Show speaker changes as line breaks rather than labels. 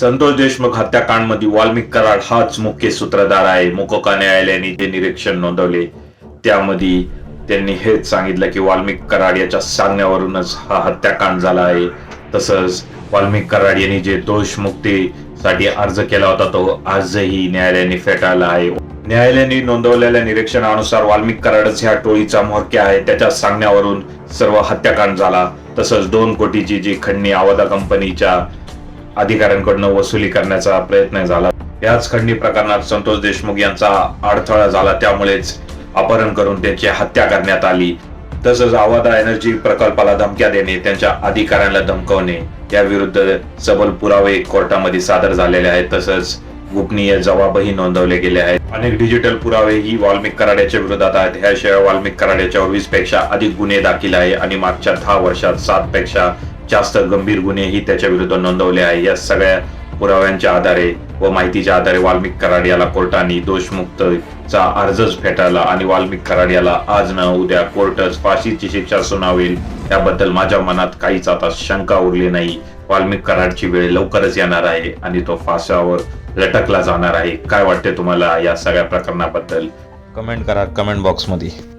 संतोष देशमुख हत्याकांडमध्ये वाल्मिक कराड हाच मुख्य सूत्रधार आहे. मुकोका न्यायालयाने जे निरीक्षण नोंदवले त्यामध्ये त्यांनी हेच सांगितलं की वाल्मिक कराड याच्या सांगण्यावरूनच हा हत्याकांड झाला आहे. तसंच वाल्मिक कराड यांनी जे दोषमुक्तीसाठी अर्ज केला होता तो आजही न्यायालयाने फेटाळला आहे. न्यायालयाने नोंदवलेल्या निरीक्षणानुसार वाल्मिक कराडच ह्या टोळीचा म्होरक्या आहे. त्याच्या सांगण्यावरून सर्व हत्याकांड झाला. तसंच दोन कोटीची जी खंडणी आवादा कंपनीच्या अधिकाऱ्यांकडनं वसुली करण्याचा प्रयत्न झाला. याच खंडणी प्रकरणात संतोष देशमुख यांचा अडथळा झाला. त्यामुळेच अपहरण करून त्यांची हत्या करण्यात आली. तसंच आवादा एनर्जी प्रकल्पाला धमक्या देणे त्यांच्या अधिकाऱ्यांना धमकवणे याविरुद्ध सबल पुरावे कोर्टामध्ये सादर झालेले आहेत. तसंच गोपनीय जबाबही नोंदवले गेले आहेत. अनेक डिजिटल पुरावे ही वाल्मिक कराड्याच्या विरोधात आहेत. ह्याशिवाय वाल्मिक कराड्याच्या वीसपेक्षा अधिक गुन्हे दाखल आहे आणि मागच्या दहा वर्षात सात पेक्षा जास्त गंभीर गुन्हेही त्याच्या विरुद्ध नोंदवले आहे. या सगळ्या पुराव्यांच्या आधारे व माहितीच्या आधारे वाल्मिक कराड याला कोर्टाने दोषमुक्तचा अर्जच फेटाळला आणि वाल्मिक कराड याला आज न उद्या कोर्टच फाशीची शिक्षा सुनावेल. याबद्दल माझ्या मनात काहीच आता शंका उरली नाही. वाल्मिक कराडची वेळ लवकरच येणार आहे आणि तो फासावर लटकला जाणार आहे. काय वाटते तुम्हाला या सगळ्या प्रकरणाबद्दल?
कमेंट करा कमेंट बॉक्समध्ये.